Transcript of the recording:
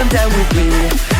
come down with me.